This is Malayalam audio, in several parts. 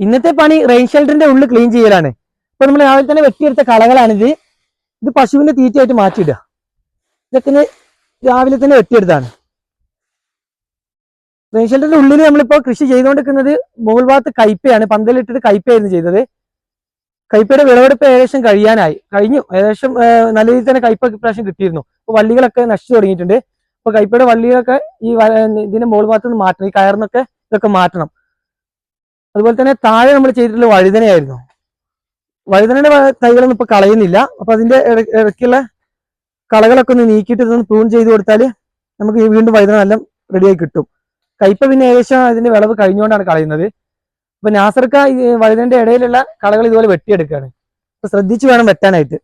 ഇന്നത്തെ പണി റെയിൻ ഷെൽട്ടറിന്റെ ഉള്ളിൽ ക്ലീൻ ചെയ്യലാണ്. ഇപ്പൊ നമ്മൾ രാവിലെ തന്നെ വെട്ടിയെടുത്ത കളകളാണിത് ഇത് പശുവിന്റെ തീറ്റയായിട്ട് മാറ്റിയിടുക. ഇതൊക്കെ രാവിലെ തന്നെ വെട്ടിയെടുത്താണ് റെയിൻ ഷെൽട്ടറിന്റെ ഉള്ളിൽ നമ്മളിപ്പോ കൃഷി ചെയ്തുകൊണ്ടിരിക്കുന്നത് മുകൾ ഭാഗത്ത് കയ്പയാണ്. പന്തലിട്ടിട്ട് കയ്പയായിരുന്നു ചെയ്തത്. കയ്പയുടെ വിളവെടുപ്പ് ഏകദേശം കഴിയാനായി. കഴിഞ്ഞു. ഏകദേശം നല്ല രീതിയിൽ തന്നെ കയ്പ പ്രാവശ്യം കിട്ടിയിരുന്നു. അപ്പൊ വള്ളികളൊക്കെ നശിച്ചു തുടങ്ങിയിട്ടുണ്ട്. അപ്പൊ കയ്പയുടെ വള്ളികളൊക്കെ ഈ ഇതിന്റെ മുകൾ ഭാഗത്ത് നിന്ന് മാറ്റണം. ഈ കയറിനൊക്കെ ഇതൊക്കെ മാറ്റണം. അതുപോലെ തന്നെ താഴെ നമ്മൾ ചെയ്തിട്ടുള്ള വഴുതനയായിരുന്നു. വഴുതനയുടെ തൈകളൊന്നും ഇപ്പൊ കളയുന്നില്ല. അപ്പൊ അതിന്റെ ഇട- ഇടയ്ക്കുള്ള കളകളൊക്കെ ഒന്ന് നീക്കിയിട്ട് ഇതൊന്ന് പ്രൂൺ ചെയ്ത് കൊടുത്താൽ നമുക്ക് വീണ്ടും വഴുതന നല്ല റെഡിയായി കിട്ടും. കയ്പ പിന്നെ ഏകദേശം അതിന്റെ വിളവ് കഴിഞ്ഞുകൊണ്ടാണ് കളയുന്നത്. അപ്പൊ നാസർക്ക ഈ വഴുതന്റെ ഇടയിലുള്ള കളകൾ ഇതുപോലെ വെട്ടിയെടുക്കുകയാണ്. അപ്പൊ ശ്രദ്ധിച്ച് വേണം വെട്ടാനായിട്ട്.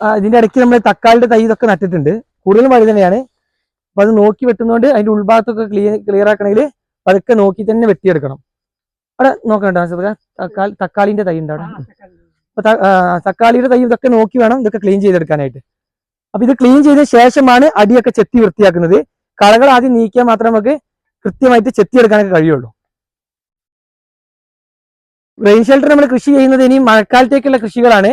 ഇതിന്റെ ഇടയ്ക്ക് നമ്മൾ തക്കാളിയുടെ തൈ ഇതൊക്കെ നട്ടിട്ടുണ്ട്. കൂടുതലും വഴുതനയാണ്. അപ്പൊ അത് നോക്കി വെട്ടുന്നതുകൊണ്ട് അതിന്റെ ഉൾഭാഗത്തൊക്കെ ക്ലിയർ ക്ലിയർ ആക്കണമെങ്കിൽ അതൊക്കെ നോക്കി തന്നെ വെട്ടിയെടുക്കണം. അവിടെ നോക്കണ്ട തക്കാളി തക്കാളിന്റെ തൈ ഉണ്ട് അവിടെ. അപ്പൊ തക്കാളിയുടെ തൈ ഇതൊക്കെ നോക്കി വേണം ഇതൊക്കെ ക്ലീൻ ചെയ്തെടുക്കാനായിട്ട്. അപ്പൊ ഇത് ക്ലീൻ ചെയ്ത ശേഷമാണ് അടിയൊക്കെ ചെത്തി വൃത്തിയാക്കുന്നത്. കളകൾ ആദ്യം നീക്കിയാൽ മാത്രമേ നമുക്ക് കൃത്യമായിട്ട് ചെത്തിയെടുക്കാനൊക്കെ കഴിയുള്ളൂ. റെയിൻ ഷെൽട്ടർ നമ്മൾ കൃഷി ചെയ്യുന്നത് ഇനി മഴക്കാലത്തേക്കുള്ള കൃഷികളാണ്.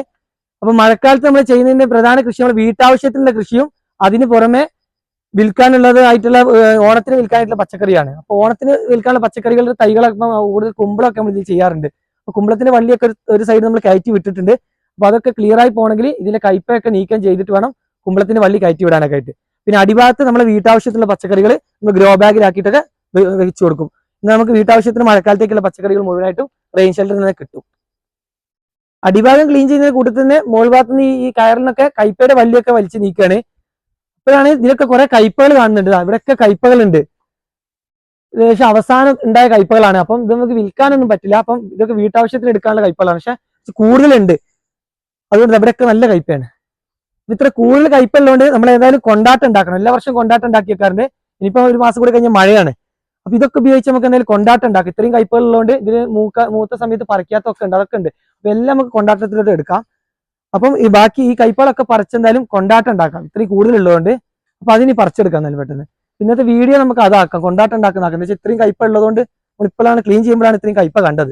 അപ്പൊ മഴക്കാലത്ത് നമ്മൾ ചെയ്യുന്നതിന്റെ പ്രധാന കൃഷി നമ്മൾ വീട്ടാവശ്യത്തിനുള്ള കൃഷിയും അതിന് പുറമെ വിൽക്കാനുള്ളത് ആയിട്ടുള്ള ഓണത്തിന് വിൽക്കാനായിട്ടുള്ള പച്ചക്കറിയാണ്. അപ്പൊ ഓണത്തിന് വിൽക്കാനുള്ള പച്ചക്കറികളുടെ തൈകളൊക്കെ കൂടുതൽ കുമ്പളമൊക്കെ നമ്മൾ ഇതിൽ ചെയ്യാറുണ്ട്. അപ്പൊ കുമ്പളത്തിന്റെ വള്ളിയൊക്കെ ഒരു- സൈഡ് നമ്മൾ കയറ്റി വിട്ടിട്ടുണ്ട്. അപ്പൊ അതൊക്കെ ക്ലിയർ ആയി പോകണമെങ്കിൽ ഇതിന്റെ കയ്പയൊക്കെ നീക്കം ചെയ്തിട്ട് വേണം കുമ്പളത്തിന്റെ വള്ളി കയറ്റി വിടാനൊക്കെ ആയിട്ട്. പിന്നെ അടിഭാഗത്ത് നമ്മൾ വീട്ടാവശ്യത്തിനുള്ള പച്ചക്കറികൾ നമ്മൾ ഗ്രോ ബാഗിലാക്കിയിട്ടൊക്കെ വെച്ചു കൊടുക്കും. എന്നാൽ നമുക്ക് വീട്ടാവശ്യത്തിന് മഴക്കാലത്തേക്കുള്ള പച്ചക്കറികൾ മുഴുവനായിട്ടും റെയിൻ ഷെൽട്ടറിൽ നിന്ന് കിട്ടും. അടിഭാഗം ക്ലീൻ ചെയ്യുന്ന കൂട്ടത്തിൽ തന്നെ മോൾ ഭാഗത്ത് നിന്ന് ഈ കയറിനൊക്കെ കയ്പയുടെ വള്ളിയൊക്കെ വലിച്ചു നീക്കുകയാണ് ഇപ്പോഴാണ് ഇതിലൊക്കെ കുറെ കയ്പകൾ കാണുന്നുണ്ട്. ഇവിടെയൊക്കെ കയ്പകളുണ്ട്. ഏകദേശം അവസാനം ഉണ്ടായ കയ്പകളാണ്. അപ്പം ഇത് നമുക്ക് വിൽക്കാനൊന്നും പറ്റില്ല. അപ്പം ഇതൊക്കെ വീട്ടാവശ്യത്തിന് എടുക്കാനുള്ള കയ്പകളാണ്. പക്ഷെ കൂടുതലുണ്ട്. അതുകൊണ്ട് ഇവിടെയൊക്കെ നല്ല കയ്പയാണ്. ഇത്ര കൂടുതൽ കയ്പുള്ളതുകൊണ്ട് നമ്മൾ ഏതായാലും കൊണ്ടാട്ടം ഉണ്ടാക്കണം. എല്ലാ വർഷവും കൊണ്ടാട്ടം ഉണ്ടാക്കി വെക്കാറുണ്ട് ഇനിയിപ്പോ ഒരു മാസം കൂടി കഴിഞ്ഞാൽ മഴയാണ്. അപ്പൊ ഇതൊക്കെ ഉപയോഗിച്ച് നമുക്ക് എന്തായാലും കൊണ്ടാട്ടം ഉണ്ടാക്കാം. ഇത്രയും കയ്പകൾ ഉള്ളതുകൊണ്ട് ഇതിന് മൂക്ക മൂത്ത സമയത്ത് പറിക്കാത്തൊക്കെ ഉണ്ട്. അതൊക്കെ ഉണ്ട്. അപ്പൊ എല്ലാം നമുക്ക് കൊണ്ടാട്ടത്തിലോട്ട് എടുക്കാം. അപ്പം ഈ ബാക്കി ഈ കൈപ്പാളൊക്കെ പറിച്ചെന്തായാലും കൊണ്ടാട്ടം ഉണ്ടാക്കാം. ഇത്രയും കൂടുതലുള്ളതുകൊണ്ട് അപ്പൊ അതിനി പറിച്ചെടുക്കാം എന്നാലും പെട്ടെന്ന്. ഇന്നത്തെ വീഡിയോ നമുക്ക് അതാക്കാം കൊണ്ടാട്ടം ഉണ്ടാക്കുന്ന ആക്കാം വെച്ചാൽ ഇത്രയും കയ്പ ഉള്ളതുകൊണ്ട് ഇപ്പോഴാണ് ക്ലീൻ ചെയ്യുമ്പോഴാണ് ഇത്രയും കയ്പ കണ്ടത്.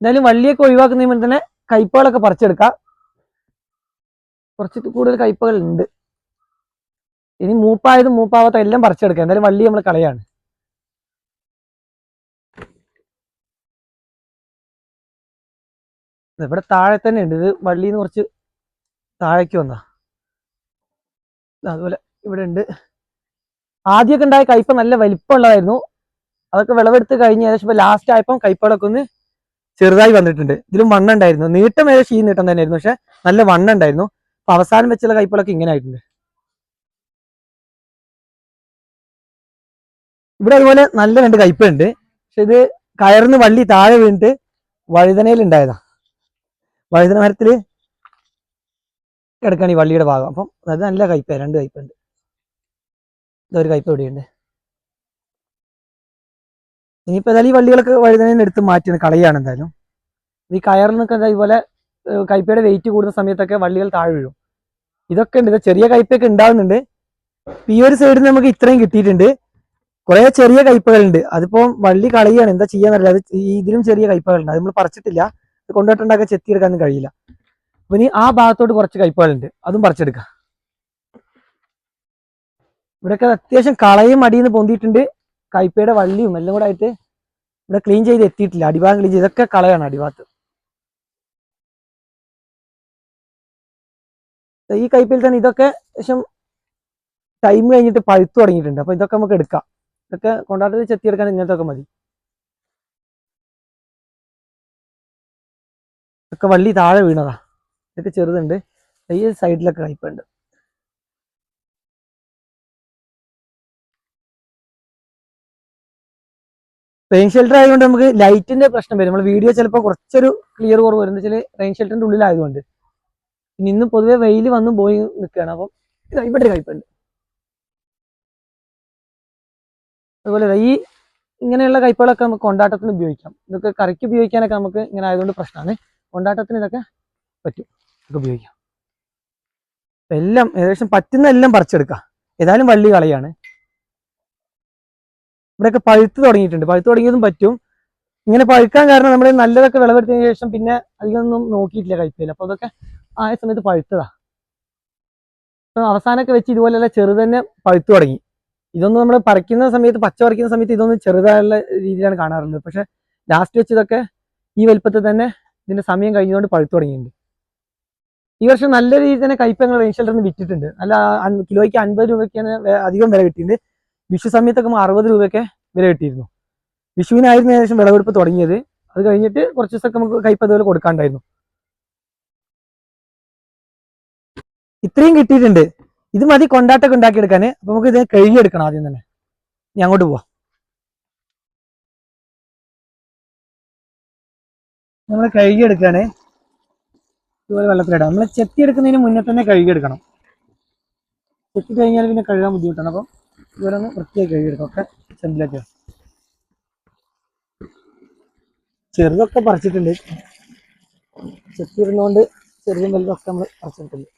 എന്തായാലും വള്ളിയൊക്കെ ഒഴിവാക്കുന്നതിന് തന്നെ കയ്പകളൊക്കെ പറിച്ചെടുക്കാം. കുറച്ച് കൂടുതൽ കയ്പകൾ ഉണ്ട് ഇനി മൂപ്പായതും മൂപ്പാവാത്ത എല്ലാം പറിച്ചെടുക്കാം. എന്തായാലും വള്ളി നമ്മൾ കളയാണ്. ഇവിടെ താഴെ തന്നെ ഉണ്ട് ഇത് വള്ളിന്ന് കുറച്ച് താഴേക്ക് വന്നാ അതുപോലെ ഇവിടെ ഉണ്ട്. ആദ്യമൊക്കെ ഉണ്ടായ കയ്പ നല്ല വലിപ്പമുള്ളതായിരുന്നു. അതൊക്കെ വിളവെടുത്ത് കഴിഞ്ഞ് ഏകദേശം ലാസ്റ്റ് ആയപ്പം കയ്പകളൊക്കെ ഒന്ന് ചെറുതായി വന്നിട്ടുണ്ട്. ഇതിലും വണ്ണം ഉണ്ടായിരുന്നു. നീട്ടം ഏകദേശം ഈ നീട്ടം തന്നെയായിരുന്നു. പക്ഷെ നല്ല വണ്ണം ഉണ്ടായിരുന്നു. അപ്പൊ അവസാനം വെച്ചുള്ള കയ്പകളൊക്കെ ഇങ്ങനെ ആയിട്ടുണ്ട്. ഇവിടെ അതുപോലെ നല്ല രണ്ട് കയ്പുണ്ട് പക്ഷെ ഇത് കയറിന്ന് വള്ളി താഴെ വീണിട്ട് വഴുതനയിൽ ഉണ്ടായതാ. വഴുതന മരത്തിൽ കിടക്കാണ് ഈ വള്ളിയുടെ ഭാഗം. അപ്പം അതായത് നല്ല കയ്പ രണ്ട് കയ്പുണ്ട് ഇതൊരു കയ്പ ഇവിടെയുണ്ട്. ഇനിയിപ്പോ ഏതായാലും ഈ വള്ളികളൊക്കെ വഴുതനയിൽ എടുത്ത് മാറ്റിയാണ് കളയാണ് എന്തായാലും. ഈ കയറിൽ നിന്നൊക്കെ ഇതുപോലെ കയ്പയുടെ വെയിറ്റ് കൂടുന്ന സമയത്തൊക്കെ വള്ളികൾ താഴെ വീഴും. ഇതൊക്കെ ഉണ്ട്. ചെറിയ കയ്പയൊക്കെ ഉണ്ടാവുന്നുണ്ട്. ഇപ്പൊ ഈ ഒരു സൈഡിൽ നമുക്ക് ഇത്രയും കിട്ടിയിട്ടുണ്ട്. കുറെ ചെറിയ കയ്പകളുണ്ട് അതിപ്പോ വള്ളി കളയാണ് എന്താ ചെയ്യാന്നറിയില്ല. അത് ഇതിലും ചെറിയ കയ്പകളുണ്ട് അത് നമ്മൾ പറിച്ചിട്ടില്ല. കൊണ്ടുപോയിട്ടുണ്ടാക്കാൻ ചെത്തിയെടുക്കാനൊന്നും കഴിയില്ല. അപ്പൊ ഇനി ആ ഭാഗത്തോട്ട് കുറച്ച് കൈപ്പാടുണ്ട് അതും പറിച്ചെടുക്കാം. ഇവിടെയൊക്കെ അത്യാവശ്യം കളയും അടിയിൽ പൊന്തിയിട്ടുണ്ട്. കൈപ്പയുടെ വള്ളിയും എല്ലാം കൂടെ ആയിട്ട് ഇവിടെ ക്ലീൻ ചെയ്ത് എത്തിയിട്ടില്ല. അടിഭാഗം ക്ലീൻ ചെയ്ത് ഇതൊക്കെ കളയാണ് അടിഭാഗത്ത്. ഈ കൈപ്പയിൽ തന്നെ ഇതൊക്കെ ശേഷം ടൈം കഴിഞ്ഞിട്ട് പഴുത്തു തുടങ്ങിയിട്ടുണ്ട്. അപ്പൊ ഇതൊക്കെ നമുക്ക് എടുക്കാം. ഇതൊക്കെ കൊണ്ടാട്ടത്തിൽ ചെത്തിയെടുക്കാൻ ഇങ്ങനത്തെ ഒക്കെ മതി. ഇതൊക്കെ വള്ളി താഴെ വീണതാ. ഇതൊക്കെ ചെറുതുണ്ട്. ഈ സൈഡിലൊക്കെ കയ്പുണ്ട് റെയിൻ ഷെൽട്ടർ ആയതുകൊണ്ട് നമുക്ക് ലൈറ്റിന്റെ പ്രശ്നം വരും. നമ്മൾ വീഡിയോ ചിലപ്പോൾ കുറച്ചൊരു ക്ലിയർ കുറവ് വരും വെച്ചാൽ റെയിൻ ഷെൽട്ടറിന്റെ ഉള്ളിലായതുകൊണ്ട്. പിന്നെ ഇന്ന് പൊതുവെ വെയിൽ വന്നും പോയി നിൽക്കുകയാണ് അപ്പം ഇവിടെ കയ്പുണ്ട് അതുപോലെ ഈ ഇങ്ങനെയുള്ള കയ്പകളൊക്കെ നമുക്ക് കൊണ്ടാട്ടത്തിന് ഉപയോഗിക്കാം. ഇതൊക്കെ കറിക്ക് ഉപയോഗിക്കാനൊക്കെ നമുക്ക് ഇങ്ങനെ ആയതുകൊണ്ട് പ്രശ്നമാണ് കൊണ്ടാട്ടത്തിന് ഇതൊക്കെ പറ്റും. ഇതൊക്കെ ഉപയോഗിക്കാം. എല്ലാം ഏകദേശം പറ്റുന്ന എല്ലാം പറിച്ചെടുക്കാം. ഏതായാലും വള്ളി കളയാണ്. ഇവിടെയൊക്കെ പഴുത്ത് തുടങ്ങിയിട്ടുണ്ട്. പഴുത്ത് തുടങ്ങിയതും പറ്റും. ഇങ്ങനെ പഴുക്കാൻ കാരണം നമ്മൾ നല്ലതൊക്കെ വിളവെടുത്തതിന് ശേഷം പിന്നെ അധികമൊന്നും നോക്കിയിട്ടില്ല കഴിപ്പില്ല അപ്പൊ അതൊക്കെ ആയ സമയത്ത് പഴുത്തതാ. അപ്പൊ അവസാനമൊക്കെ വെച്ച് ഇതുപോലെയുള്ള ചെറുതന്നെ പഴുത്തു തുടങ്ങി. ഇതൊന്നും നമ്മൾ പറിക്കുന്ന സമയത്ത് പച്ച പറിക്കുന്ന സമയത്ത് ഇതൊന്നും ചെറുതായുള്ള രീതിയിലാണ് കാണാറുള്ളത്. പക്ഷെ ലാസ്റ്റ് വെച്ച് ഇതൊക്കെ ഈ വലുപ്പത്തിൽ തന്നെ ഇതിന്റെ സമയം കഴിഞ്ഞുകൊണ്ട് പഴുത്തു തുടങ്ങിയിട്ടുണ്ട്. ഈ വർഷം നല്ല രീതിയിൽ തന്നെ റേഞ്ച് ഷെൽറ്ററിന് വിറ്റിട്ടുണ്ട്. നല്ല കിലോയ്ക്ക് അൻപത് രൂപയ്ക്കാണ് അധികം വില കിട്ടിയിട്ടുണ്ട്. വിഷു സമയത്തൊക്കെ അറുപത് രൂപയൊക്കെ വില കിട്ടിയിരുന്നു. വിഷുവിനായിരുന്നു ഏകദേശം വിളവെടുപ്പ് തുടങ്ങിയത്. അത് കഴിഞ്ഞിട്ട് കുറച്ച് ദിവസമൊക്കെ നമുക്ക് കയ്പ് അതുപോലെ കൊടുക്കാണ്ടായിരുന്നു. ഇത്രയും കിട്ടിയിട്ടുണ്ട്. ഇത് മതി കൊണ്ടാട്ടൊക്കെ ഉണ്ടാക്കിയെടുക്കാൻ അപ്പൊ നമുക്ക് ഇത് കഴുകിയെടുക്കണം ആദ്യം തന്നെ. ഞാൻ അങ്ങോട്ട് പോവാം. നമ്മൾ കഴുകിയെടുക്കുകയാണ് ഇതുപോലെ വെള്ളത്തിലിടാം. നമ്മൾ ചെത്തി എടുക്കുന്നതിന് മുന്നേ തന്നെ കഴുകിയെടുക്കണം. ചെത്തി കഴിഞ്ഞാൽ പിന്നെ കഴുകാൻ ബുദ്ധിമുട്ടാണ്. അപ്പം ഇതുപോലെ ഒന്ന് വൃത്തിയായി കഴുകിയെടുക്കാം. ഒക്കെ ചെമ്പിലൊക്കെ ചെറുതൊക്കെ പറിച്ചിട്ടുണ്ട്. ചെത്തി ഇരുന്നുകൊണ്ട് ചെറുതും വലുതൊക്കെ നമ്മൾ പറിച്ചിട്ടുണ്ട്.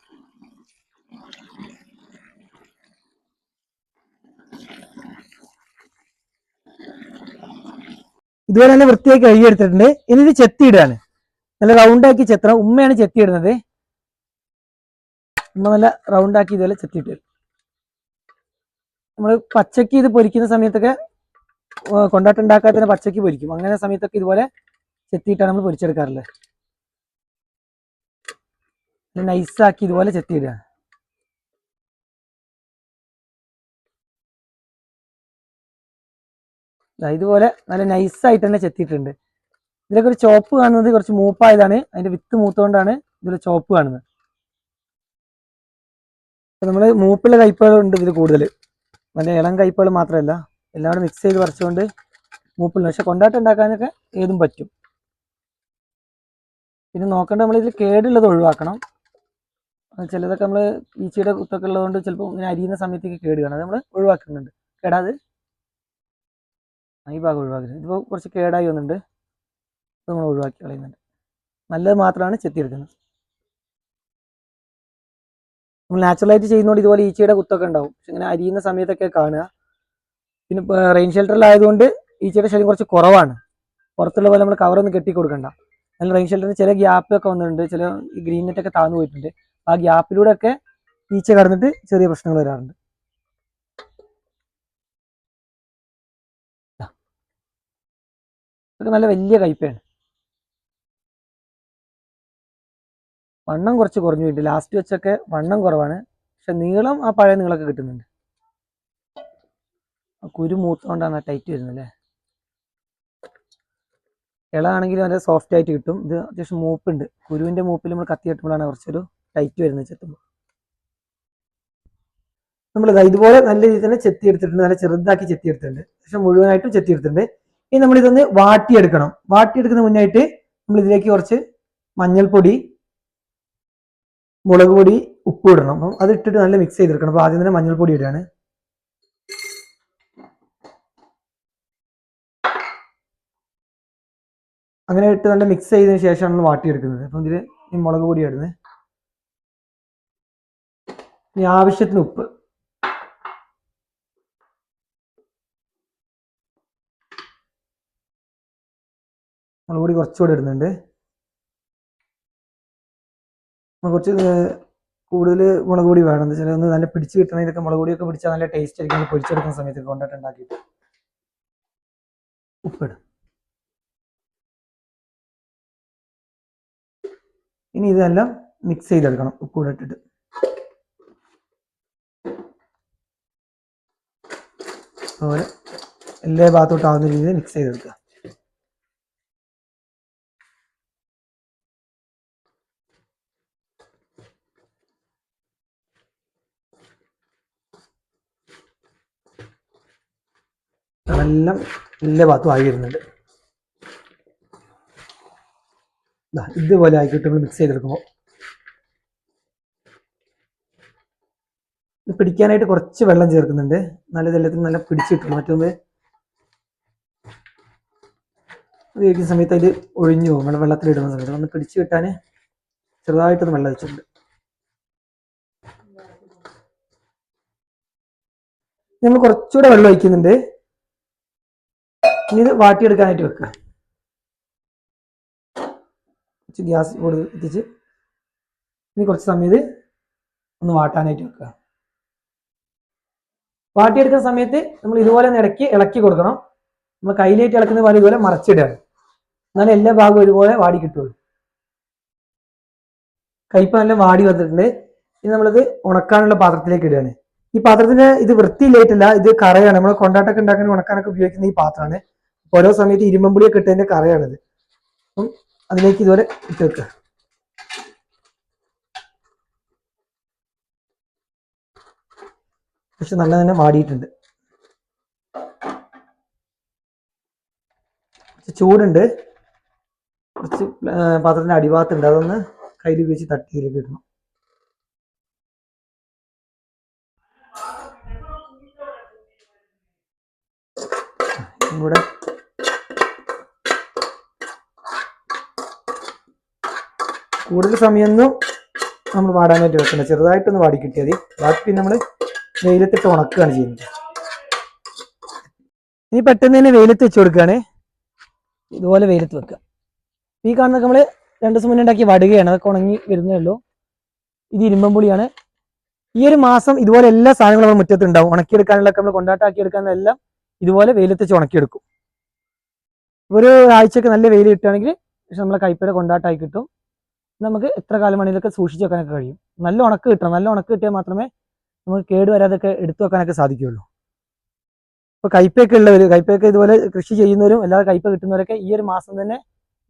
ഇതുപോലെ തന്നെ വൃത്തിയായി കഴുകിയെടുത്തിട്ടുണ്ട്. ഇനി ഇത് ചെത്തിയിടുകയാണ് നല്ല റൗണ്ടാക്കി ചെത്തണം. ഉമ്മയാണ് ചെത്തിയിടുന്നത് ഉമ്മ നല്ല റൗണ്ടാക്കി ഇതുപോലെ ചെത്തിയിട്ട് നമ്മൾ പച്ചക്ക് ഇത് പൊരിക്കുന്ന സമയത്തൊക്കെ കൊണ്ടാട്ടുണ്ടാക്കാത്തതിനെ പച്ചക്ക് പൊരിക്കും. അങ്ങനെ സമയത്തൊക്കെ ഇതുപോലെ ചെത്തിയിട്ടാണ് നമ്മൾ പൊരിച്ചെടുക്കാറുള്ളത്. നൈസാക്കി ഇതുപോലെ ചെത്തിയിടുക ഇതുപോലെ നല്ല നൈസായിട്ട് തന്നെ ചെത്തിയിട്ടുണ്ട്. ഇതിലൊക്കെ ഒരു ചോപ്പ് കാണുന്നത് കുറച്ച് മൂപ്പായതാണ്. അതിന്റെ വിത്ത് മൂത്തുകൊണ്ടാണ് ഇതിൽ ചോപ്പ് കാണുന്നത്. നമ്മൾ മൂപ്പുള്ള കയ്പകളുണ്ട് ഇതിൽ കൂടുതൽ നല്ല ഇളം കയ്പകൾ മാത്രമല്ല എല്ലാം കൂടെ മിക്സ് ചെയ്ത് പറിച്ചുകൊണ്ട് മൂപ്പുള്ള പക്ഷെ കൊണ്ടാട്ടം ഉണ്ടാക്കാനൊക്കെ ഏതും പറ്റും. പിന്നെ നോക്കേണ്ട നമ്മൾ ഇതിൽ കേടുള്ളത് ഒഴിവാക്കണം. ചിലതൊക്കെ നമ്മൾ ഈച്ചയുടെ കുത്തൊക്കെ ഉള്ളതുകൊണ്ട് ചിലപ്പോൾ ഇങ്ങനെ അരിയുന്ന സമയത്തേക്ക് കേട് അത് നമ്മൾ ഒഴിവാക്കുന്നുണ്ട്. കേടാത് ഈ ഭാഗം ഒഴിവാക്കുന്നത് ഇതിപ്പോൾ കുറച്ച് കേടായി വന്നിട്ടുണ്ട്. ഇത് നമ്മൾ ഒഴിവാക്കി കളയുന്നുണ്ട്. നല്ലത് മാത്രമാണ് ചെത്തിയെടുക്കുന്നത്. നമ്മൾ നാച്ചുറലായിട്ട് ചെയ്യുന്നതുകൊണ്ട് ഇതുപോലെ ഈച്ചയുടെ കുത്തൊക്കെ ഉണ്ടാവും. പക്ഷെ ഇങ്ങനെ അരിയുന്ന സമയത്തൊക്കെ കാണുക. പിന്നെ റെയിൻ ഷെൽട്ടറിലായതുകൊണ്ട് ഈച്ചയുടെ ശല്യം കുറച്ച് കുറവാണ്. പുറത്തുള്ള പോലെ നമ്മൾ കവറൊന്നും കെട്ടി കൊടുക്കണ്ട. എന്നാൽ റെയിൻ ഷെൽട്ടറിന് ചില ഗ്യാപ്പൊക്കെ വന്നിട്ടുണ്ട്. ചില ഗ്രീൻ നെറ്റൊക്കെ താന്നു പോയിട്ടുണ്ട്. ആ ഗ്യാപ്പിലൂടെ ഒക്കെ ഈച്ച കടന്നിട്ട് ചെറിയ പ്രശ്നങ്ങൾ വരാറുണ്ട്. ഇതൊക്കെ നല്ല വലിയ കയ്പയാണ് വണ്ണം കുറച്ച് കുറഞ്ഞു പോയിട്ട് ലാസ്റ്റ് വെച്ചൊക്കെ വണ്ണം കുറവാണ്. പക്ഷെ നീളം ആ പഴയ നീളമൊക്കെ കിട്ടുന്നുണ്ട്. ആ കുരു മൂത്തോണ്ടാണ് ആ ടൈറ്റ് വരുന്നത് അല്ലേ? ഇളാണെങ്കിലും നല്ല സോഫ്റ്റ് ആയിട്ട് കിട്ടും. ഇത് അത്യാവശ്യം മൂപ്പുണ്ട്. കുരുവിന്റെ മൂപ്പിൽ നമ്മൾ കത്തി കെട്ടുമ്പോഴാണ് കുറച്ചൊരു ടൈറ്റ് വരുന്നത് ചെത്തുമ്പോൾ. നമ്മൾ ഇതുപോലെ നല്ല രീതിയിൽ തന്നെ ചെത്തി എടുത്തിട്ടുണ്ട്. നല്ല ചെറുതാക്കി ചെത്തി എടുത്തിട്ടുണ്ട്. പക്ഷെ മുഴുവനായിട്ടും ചെത്തി എടുത്തിട്ടുണ്ട്. ഇനി നമ്മൾ ഇതൊന്ന് വാട്ടിയെടുക്കണം. വാട്ടിയെടുക്കുന്ന മുന്നായിട്ട് നമ്മൾ ഇതിലേക്ക് കുറച്ച് മഞ്ഞൾപ്പൊടി മുളക് പൊടി ഉപ്പ് ഇടണം അപ്പം അത് ഇട്ടിട്ട് നല്ല മിക്സ് ചെയ്തെടുക്കണം. അപ്പം ആദ്യം തന്നെ മഞ്ഞൾപ്പൊടി ഇടുകയാണ്. അങ്ങനെ ഇട്ട് നല്ല മിക്സ് ചെയ്തതിന് ശേഷമാണ് നമ്മൾ വാട്ടിയെടുക്കുന്നത്. അപ്പം ഇതിൽ ഈ മുളക് പൊടി ഇടുന്നത്. ഇനി ആവശ്യത്തിന് ഉപ്പ്. മുളക് കൂടി കുറച്ചുകൂടി ഇടുന്നുണ്ട്. നമ്മൾ കുറച്ച് കൂടുതൽ മുളക് പൊടി വേണം. എന്ന് വെച്ചാൽ ഒന്ന് നല്ല പിടിച്ച് ഇതൊക്കെ മുളക് പൊടിയൊക്കെ പിടിച്ചാൽ നല്ല ടേസ്റ്റ് ആയിരിക്കും. നമ്മൾ പൊരിച്ചെടുക്കുന്ന സമയത്ത് കൊണ്ടിട്ട് ഉണ്ടാക്കിയിട്ട്. ഉപ്പിടും ഇനി ഇതെല്ലാം മിക്സ് ചെയ്തെടുക്കണം. ഉപ്പ് കൂടെ ഇട്ടിട്ട്. അതുപോലെ എല്ലാ ഭാഗത്തോട്ടാവുന്ന രീതിയിൽ മിക്സ് ചെയ്തെടുക്കുക. അതെല്ലാം എല്ലാ ഭാഗത്തും ആയി വരുന്നുണ്ട്. ഇതുപോലെ ആയിക്കോട്ടെ നമ്മൾ മിക്സ് ചെയ്തെടുക്കുമ്പോൾ. ഇത് പിടിക്കാനായിട്ട് കുറച്ച് വെള്ളം ചേർക്കുന്നുണ്ട്. നല്ല തെല്ലത്തിൽ നല്ല പിടിച്ചിട്ടു മറ്റൊന്ന് അത് കഴിക്കുന്ന സമയത്ത് അതിൽ ഒഴിഞ്ഞു പോകും. നമ്മൾ വെള്ളത്തിലിടുന്ന സമയത്ത്. ഒന്ന് പിടിച്ചു കിട്ടാൻ ചെറുതായിട്ടൊന്ന് വെള്ളം വെച്ചിട്ടുണ്ട് നമ്മൾ കുറച്ചുകൂടെ വെള്ളം ഒഴിക്കുന്നുണ്ട്. ഇനി ഇത് വാട്ടിയെടുക്കാനായിട്ട് വെക്കുക കുറച്ച് ഗ്യാസ് കൂടുതൽ എത്തിച്ച് ഇനി കുറച്ച് സമയം ഇത് ഒന്ന് വാട്ടാനായിട്ട് വെക്കുക വാട്ടിയെടുക്കുന്ന സമയത്ത് നമ്മൾ ഇതുപോലെ ഒന്ന് ഇടയ്ക്ക് ഇളക്കി കൊടുക്കണം. നമ്മൾ കയ്യിലേറ്റ് ഇളക്കുന്ന പോലെ ഇതുപോലെ മറച്ചിടുകയാണ് എന്നാലും എല്ലാ ഭാഗവും ഒരുപോലെ വാടി കിട്ടുള്ളൂ. കയ്പ നല്ല വാടി വന്നിട്ടുണ്ട്. ഇനി നമ്മളിത് ഉണക്കാനുള്ള പാത്രത്തിലേക്ക് ഇടുകയാണ്. ഈ പാത്രത്തിന് ഇത് വൃത്തിയില്ലായിട്ടില്ല ഇത് കറയാണ്. നമ്മൾ കൊണ്ടാട്ടൊക്കെ ഉണ്ടാക്കാൻ ഉണക്കാനൊക്കെ ഉപയോഗിക്കുന്ന ഈ പാത്രമാണ്. ഓരോ സമയത്ത് ഇരുമ്പുളിയൊക്കെ ഇട്ടതിന്റെ കറയാണിത്. അപ്പം അതിലേക്ക് ഇതുപോലെ ഇട്ട് വെക്കുക. പക്ഷെ നല്ല തന്നെ വാടിയിട്ടുണ്ട്. ചൂടുണ്ട്. കുറച്ച് പാത്രത്തിന്റെ അടിഭാഗത്തുണ്ട്. അതൊന്ന് കയ്യിൽ ഉപയോഗിച്ച് തട്ടി ഇതിലേക്ക് ഇടണം. ഇതും കൂടെ കൂടുതൽ സമയമൊന്നും നമ്മൾ വാടാൻ വേണ്ടി വെക്കണ്ട. ചെറുതായിട്ടൊന്ന് വാടി കിട്ടിയാൽ ബാക്കി പിന്നെ നമ്മൾ വെയിലത്തിട്ട് ഉണക്കുകയാണ് ചെയ്യുന്നത്. ഇനി പെട്ടെന്ന് തന്നെ വെയിലത്ത് വെച്ച് കൊടുക്കുകയാണ്. ഇതുപോലെ വെയിലത്ത് വെക്കുക. ഈ കാണുന്നത് നമ്മൾ രണ്ട് ദിവസം മുന്നേ ഉണ്ടാക്കി വടുകയാണ്. അതൊക്കെ ഉണങ്ങി വരുന്നേ ഉള്ളൂ. ഇത് ഇരുമ്പമ്പുളിയാണ് ഈ ഒരു മാസം ഇതുപോലെ എല്ലാ സാധനങ്ങളും നമ്മൾ മുറ്റത്ത് ഉണ്ടാവും ഉണക്കിയെടുക്കാനുള്ള നമ്മൾ കൊണ്ടാട്ടാക്കി എടുക്കാനെല്ലാം ഇതുപോലെ വെയിലത്ത് വെച്ച് ഉണക്കിയെടുക്കും. ഒരു ആഴ്ചക്ക് നല്ല വെയിൽ കിട്ടുകയാണെങ്കിൽ പക്ഷെ നമ്മളെ കൈപ്പയുടെ കൊണ്ടാട്ടായി കിട്ടും. നമുക്ക് എത്ര കാലം വേണമെങ്കിലൊക്കെ സൂക്ഷിച്ച് വെക്കാനൊക്കെ കഴിയും. നല്ല ഉണക്ക് കിട്ടണം. നല്ല ഉണക്ക് കിട്ടിയാൽ മാത്രമേ നമുക്ക് കേട് വരാതൊക്കെ എടുത്തു വെക്കാനൊക്കെ സാധിക്കുകയുള്ളൂ. ഇപ്പോൾ കയ്പയൊക്കെ ഉള്ളവർ കയ്പയൊക്കെ ഇതുപോലെ കൃഷി ചെയ്യുന്നവരും അല്ലാതെ കൈപ്പ കിട്ടുന്നവരൊക്കെ ഈ ഒരു മാസം തന്നെ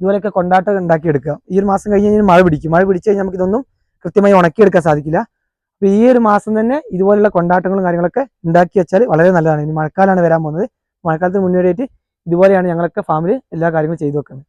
ഇതുപോലെയൊക്കെ കൊണ്ടാട്ടം ഉണ്ടാക്കിയെടുക്കുക ഈ ഒരു മാസം കഴിഞ്ഞ് കഴിഞ്ഞാൽ മഴ പിടിക്കും. മഴ പിടിച്ച് കഴിഞ്ഞാൽ നമുക്ക് ഇതൊന്നും കൃത്യമായി ഉണക്കിയെടുക്കാൻ സാധിക്കില്ല. അപ്പോൾ ഈ ഒരു മാസം തന്നെ ഇതുപോലുള്ള കൊണ്ടാട്ടങ്ങളും കാര്യങ്ങളൊക്കെ ഉണ്ടാക്കി വെച്ചാൽ വളരെ നല്ലതാണ്. ഇനി മഴക്കാലമാണ് വരാൻ പോകുന്നത്. മഴക്കാലത്തിന് മുന്നോടിയായിട്ട് ഇതുപോലെയാണ് ഞങ്ങളൊക്കെ ഫാമിൽ എല്ലാ കാര്യങ്ങളും ചെയ്തു വെക്കുന്നത്.